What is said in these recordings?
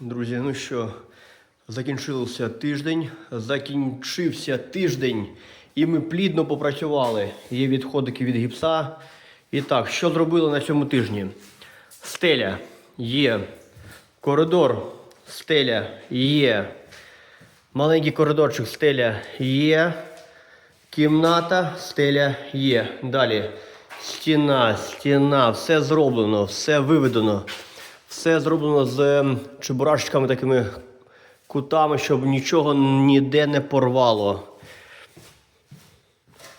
Друзі, ну що, закінчився тиждень, закінчився тиждень, і ми плідно попрацювали. Є відходики від гіпса. І так, що зробили на цьому тижні? Стеля є, коридор, стеля є, маленький коридорчик, стеля є, кімната, стеля є. Далі стіна, стіна, все зроблено, все виведено. Все зроблено з ем, чебурашечками такими кутами, щоб нічого ніде не порвало.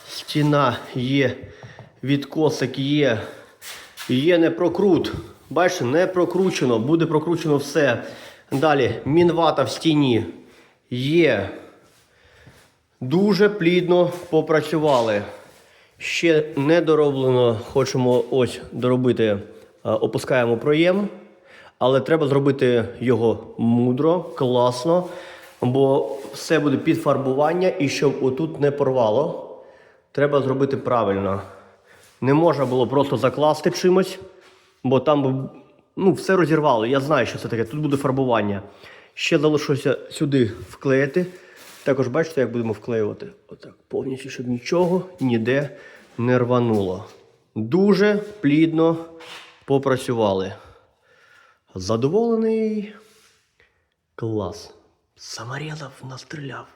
Стіна є, відкосик є, є не прокрут. Бачите, не прокручено, буде прокручено все. Далі мінвата в стіні є. Дуже плідно попрацювали. Ще не дороблено, хочемо ось доробити, е, опускаємо проєм, але треба зробити його мудро, класно, бо все буде під фарбування і щоб отут не порвало, треба зробити правильно. Не можна було просто закласти чимось, бо там ну, все розірвало. Я знаю, що це таке. Тут буде фарбування. Ще залишилося сюди вклеїти. Також бачите, як будемо вклеювати. Отак, повністю, щоб нічого ніде не рвануло. Дуже плідно попрацювали. Задоволений. Клас. Саморезов настріляв.